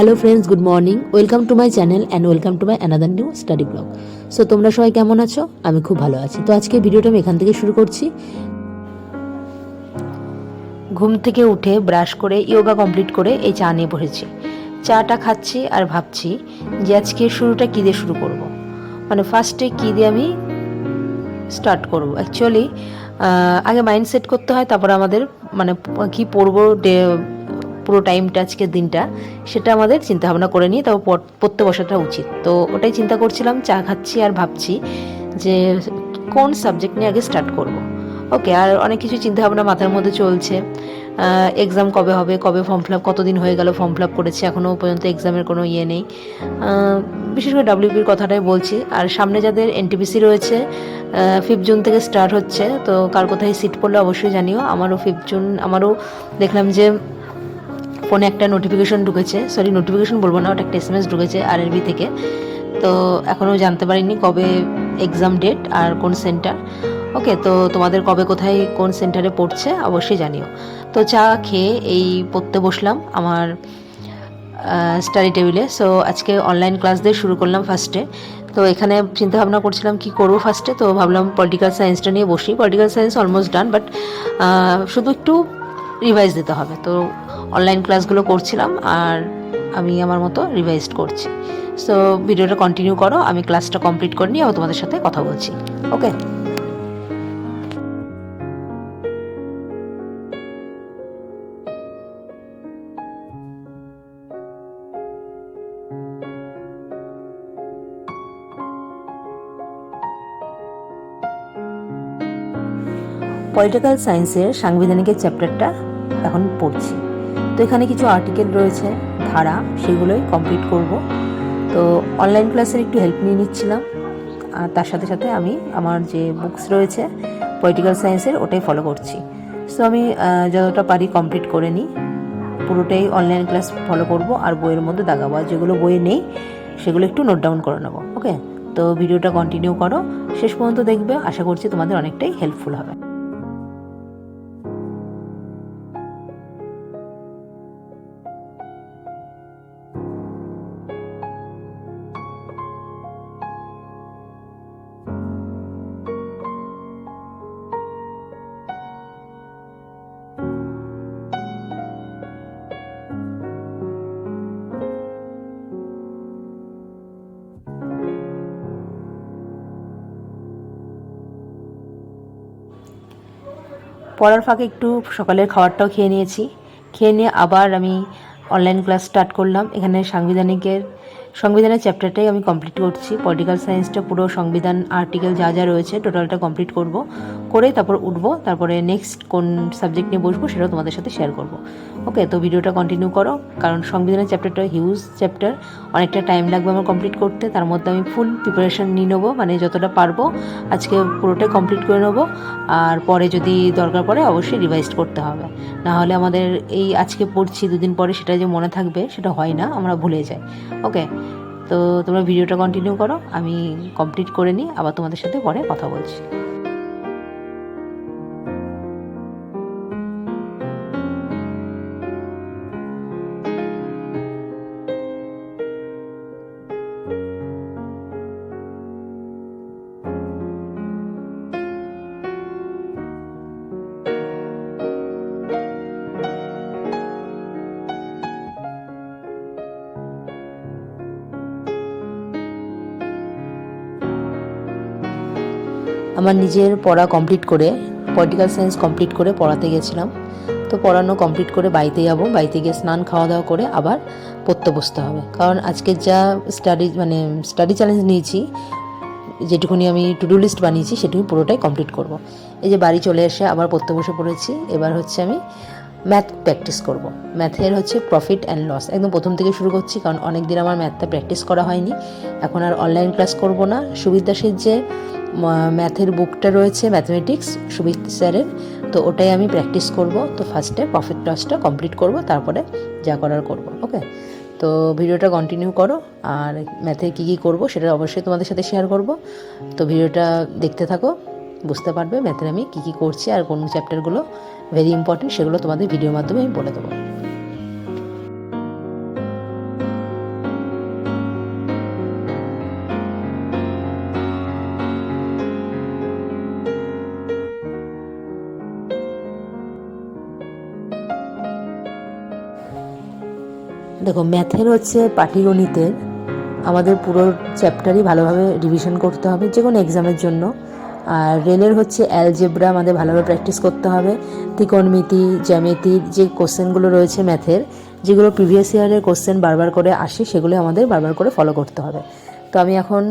Hello friends good morning welcome to my channel and welcome to my another new study blog so তোমরা সবাই কেমন আছো? আমি খুব ভালো আছি। তো আজকে ভিডিওটা আমি এখান থেকে শুরু করছি। ঘুম থেকে উঠে ব্রাশ করে ইয়োগা কমপ্লিট করে এই চা নিয়ে বসেছি। চাটা খাচ্ছি আর ভাবছি যে আজকে শুরুটা কী দিয়ে শুরু করব। মানে ফার্স্টে কী দিয়ে আমি স্টার্ট করব। অ্যাকচুয়ালি আগে মাইন্ড সেট করতে হয়, তারপর আমাদের মানে কি পড়ব পুরো টাইমটা আজকের দিনটা, সেটা আমাদের চিন্তা ভাবনা করে নিয়ে তারপর পড়- পড়তে বসাটা উচিত। তো ওটাই চিন্তা করছিলাম, চা খাচ্ছি আর ভাবছি যে কোন সাবজেক্ট নিয়ে আগে স্টার্ট করব। ওকে আর অনেক কিছু চিন্তা ভাবনা মাথার মধ্যে চলছে। এক্সাম কবে হবে, কবে ফর্ম ফিল আপ কতদিন হয়ে গেল ফর্ম ফিল আপ করেছে এখনও পর্যন্ত এক্সামের কোনো ইয়ে নেই। বিশেষ করে ডাব্লিউপির কথাটাই বলছি, আর সামনে যাদের এনটিপিসি রয়েছে ফিফ জুন থেকে স্টার্ট হচ্ছে, তো কার কোথায় সিট পড়লে অবশ্যই জানিও। আমারও ফিফ জুন আমারও দেখলাম যে ফোনে একটা নোটিফিকেশন ঢুকেছে। সরি নোটিফিকেশন বলব না, ওটা একটা এসএমএস ঢুকেছে আরএলবি থেকে। তো এখনও জানতে পারিনি কবে এক্সাম ডেট আর কোন সেন্টার ওকে তো তোমাদের কবে কোথায় কোন সেন্টারে পড়ছে অবশ্যই জানিও। তো চা খেয়ে এই পড়তে বসলাম আমার স্টাডি টেবিলে সো আজকে অনলাইন ক্লাস দিয়ে শুরু করলাম ফার্স্টে তো এখানে চিন্তা ভাবনা করছিলাম কি করব ফার্স্টে তো ভাবলাম পলিটিক্যাল সায়েন্সটা নিয়ে বসি। Political science almost done but শুধু একটু রিভাইজ দিতে হবে। তো অনলাইন ক্লাসগুলো করছিলাম আর আমি আমার মতো রিভাইজ করছি। সো ভিডিওটা কন্টিনিউ করো, আমি ক্লাসটা কমপ্লিট করে নিয়ে তোমাদের সাথে কথা বলছি। ওকে পলিটিক্যাল সায়েন্সের সাংবিধানিকের চ্যাপ্টারটা এখন পড়ছি। তো এখানে কিছু আর্টিকেল রয়েছে, ধারা, সেগুলোই কমপ্লিট করব। তো অনলাইন ক্লাসের একটু হেল্প নিয়ে নিচ্ছিলাম। আর তার সাথে সাথে আমি আমার যে বুকস রয়েছে পলিটিক্যাল সায়েন্সের ওটাই ফলো করছি। সো আমি যতটা পারি কমপ্লিট করে নিই। পুরোটাই অনলাইন ক্লাস ফলো করব, আর বইয়ের মধ্যে দাগাবো যেগুলো বইয়ে নেই, সেগুলো একটু নোট ডাউন করে নেব ওকে তো ভিডিওটা কন্টিনিউ করো। শেষ পর্যন্ত দেখবে, আশা করছি তোমাদের অনেকটাই হেল্পফুল হবে। পড়ার ফাঁকে একটু সকালের খাবারটাও খেয়ে নিয়েছি। খেয়ে নিয়ে আবার আমি অনলাইন ক্লাস স্টার্ট করলাম। এখানে সাংবিধানিকের সংবিধানের চ্যাপ্টারটাই আমি কমপ্লিট করছি। পলিটিক্যাল সায়েন্সটা পুরো সংবিধান আর্টিকেল যা যা রয়েছে টোটালটা কমপ্লিট করব। করে তারপর উঠব, তারপরে নেক্সট কোন সাবজেক্ট নিয়ে বসবো সেটাও তোমাদের সাথে শেয়ার করব। ওকে তো ভিডিওটা কন্টিনিউ করো, কারণ সংবিধানের চ্যাপ্টারটা হিউজ চ্যাপ্টার অনেকটা টাইম লাগবে আমার কমপ্লিট করতে, তার মধ্যে আমি ফুল প্রিপারেশন নিয়ে নেব মানে যতটা পারব আজকে পুরোটাই কমপ্লিট করে নেব। আর পরে যদি দরকার পড়ে অবশ্যই রিভাইজ করতে হবে। না হলে আমাদের এই আজকে পড়ছি দুদিন পরে সেটা যে মনে থাকবে সেটা হয় না, আমরা ভুলে যাই। ওকে তো তোমরা ভিডিওটা কন্টিনিউ করো, আমি কমপ্লিট করে নিই, আবার তোমাদের সাথে পরে কথা বলছি। আমার নিজের পড়া কমপ্লিট করে পলিটিক্যাল সায়েন্স কমপ্লিট করে পড়াতে গেছিলাম। তো পড়ানো কমপ্লিট করে বাড়িতে যাব। বাড়িতে গিয়ে স্নান খাওয়া দাওয়া করে আবার পড়তে বসতে হবে। কারণ আজকে যা স্টাডি মানে স্টাডি চ্যালেঞ্জ নিয়েছি, যেটুকুনি আমি টু ডু লিস্ট বানিয়েছি সেটুকু পুরোটাই কমপ্লিট করব। এই যে বাড়ি চলে এসে আবার পড়তে বসে পড়েছি। এবার হচ্ছে আমি ম্যাথ প্র্যাকটিস করব। ম্যাথের হচ্ছে প্রফিট অ্যান্ড লস একদম প্রথম থেকে শুরু করছি, কারণ অনেক দিন আমার ম্যাথটা প্র্যাকটিস করা হয়নি। এখন আর অনলাইন ক্লাস করব না। সুবিদ্যাসের যে ম্যাথের বুকটা রয়েছে ম্যাথমেটিক্স সুবিদ স্যারের। তো ওটাই আমি প্র্যাকটিস করব। তো ফার্স্টে প্রফিট লসটা কমপ্লিট করব, তারপরে যা করার করব ওকে তো ভিডিওটা কন্টিনিউ করো, আর ম্যাথে কী কী করব সেটা অবশ্যই তোমাদের সাথে শেয়ার করব। তো ভিডিওটা দেখতে থাকো, বুঝতে পারবে ম্যাথের আমি কী কী করছি আর কোন চ্যাপ্টারগুলো ভেরি ইম্পর্টেন্ট সেগুলো তোমাদের ভিডিওর মাধ্যমে আমি বলে দেবো। দেখো ম্যাথের হচ্ছে পাটিগণিতের আমাদের পুরো চ্যাপ্টারই ভালোভাবে রিভিশন করতে হবে যে কোনো এক্সামের জন্য। আর রেলের হচ্ছে অ্যালজেব্রা আমাদের ভালোভাবে প্র্যাকটিস করতে হবে। ত্রিকোণমিতি জ্যামিতির যে কোশ্চেনগুলো রয়েছে ম্যাথের যেগুলো প্রিভিয়াস ইয়ারের কোশ্চেন বারবার করে আসে, সেগুলো আমাদের বারবার করে ফলো করতে হবে। তো আমি এখন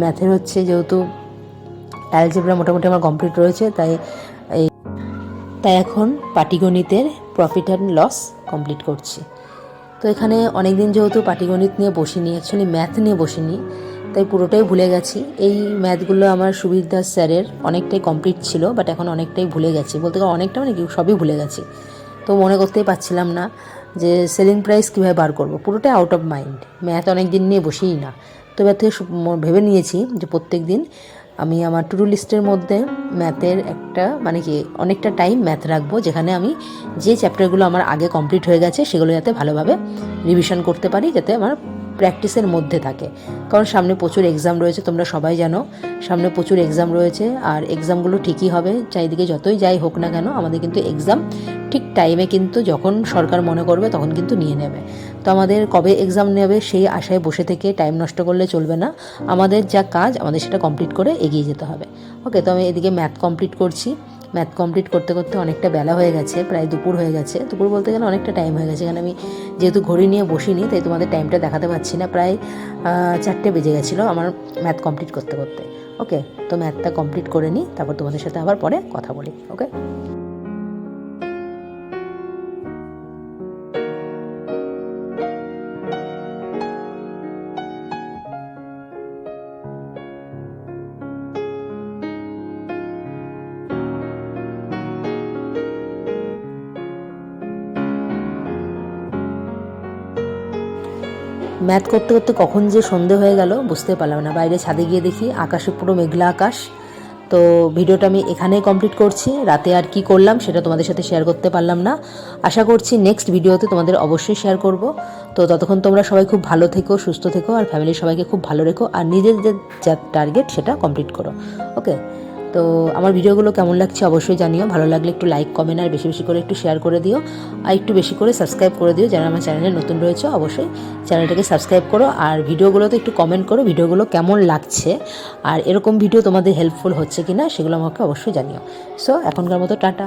ম্যাথের হচ্ছে যেহেতু অ্যালজেব্রা মোটামুটি আমার কমপ্লিট রয়েছে, তাই এই, তাই এখন পাটিগণিতের প্রফিট অ্যান্ড লস কমপ্লিট করছি। তো এখানে অনেক দিন যেহেতু পাটিগণিত নিয়ে বসিনি অ্যাকচুয়ালি ম্যাথ নিয়ে বসিনি, তাই পুরোটাই ভুলে গেছি। এই ম্যাথগুলো আমার সুবীর দাস স্যারের অনেকটাই কমপ্লিট ছিল বাট এখন অনেকটাই ভুলে গেছি। বলতে গেলে অনেকটা মানে কি, সবই ভুলে গেছি। তো মনে করতেই পারছিলাম না যে সেলিং প্রাইস কীভাবে বার করব। পুরোটাই আউট অফ মাইন্ড ম্যাথ অনেক দিন নিয়ে বসেই না। তো থেকে ভেবে নিয়েছি যে প্রত্যেক দিন আমি আমার টু লিস্টের মধ্যে ম্যাথের একটা মানে কি, অনেকটা টাইম ম্যাথ রাখব, যেখানে আমি যে চ্যাপ্টারগুলো আমার আগে কমপ্লিট হয়ে গেছে, সেগুলো যাতে ভালোভাবে রিভিশন করতে পারি, যাতে আমার প্র্যাকটিসের মধ্যে থাকে। কারণ সামনে প্রচুর এক্সাম রয়েছে, তোমরা সবাই জানো। সামনে প্রচুর এক্সাম রয়েছে, আর এক্সামগুলো ঠিকই হবে। চারিদিকে যতই যাই হোক না কেন, আমাদের কিন্তু এক্সাম ঠিক টাইমে কিন্তু যখন সরকার মনে করবে, তখন কিন্তু নিয়ে নেবে। তো আমাদের কবে এক্সাম নেবে, সেই আশায় বসে থেকে টাইম নষ্ট করলে চলবে না। আমাদের যা কাজ, আমাদের সেটা কমপ্লিট করে এগিয়ে যেতে হবে। ওকে তো আমি এদিকে ম্যাথ কমপ্লিট করছি। ম্যাথ কমপ্লিট করতে করতে অনেকটা বেলা হয়ে গেছে, প্রায় দুপুর হয়ে গেছে। দুপুর বলতে গেলে অনেকটা টাইম হয়ে গেছে এখানে আমি যেহেতু ঘড়ি নিয়ে বসিনি, তাই তোমাদের টাইমটা দেখাতে পারছি না। প্রায় চারটে বেজে গেছিল আমার ম্যাথ কমপ্লিট করতে করতে। ওকে তো ম্যাথটা কমপ্লিট করে নিই, তারপর তোমাদের সাথে আবার পরে কথা বলি ওকে ম্যাথ করতে করতে কখন যে সন্ধে হয়ে গেল বুঝতে পারলাম না। বাইরে ছাদে গিয়ে দেখি আকাশে পুরো মেঘলা আকাশ। তো ভিডিওটা আমি এখানেই কমপ্লিট করছি। রাতে আর কি করলাম সেটা তোমাদের সাথে শেয়ার করতে পারলাম না। আশা করছি নেক্সট ভিডিওতে তোমাদের অবশ্যই শেয়ার করব। তো ততক্ষণ তোমরা সবাই খুব ভালো থেকো, সুস্থ থেকো আর ফ্যামিলির সবাইকে খুব ভালো রেখো। আর নিজেদের যা টার্গেট সেটা কমপ্লিট করো। ওকে তো আমার ভিডিওগুলো কেমন লাগছে অবশ্যই জানিও। ভালো লাগলে একটু লাইক কমেন্ট আর বেশি বেশি করে একটু শেয়ার করে দিও। আর একটু বেশি করে সাবস্ক্রাইব করে দিও যারা আমার চ্যানেলে নতুন রয়েছে অবশ্যই চ্যানেলটাকে সাবস্ক্রাইব করো। আর ভিডিওগুলোতে একটু কমেন্ট করো ভিডিওগুলো কেমন লাগছে আর এরকম ভিডিও তোমাদের হেল্পফুল হচ্ছে কি না সেগুলো আমাকে অবশ্যই জানিও। সো এখনকার মতো টাটা।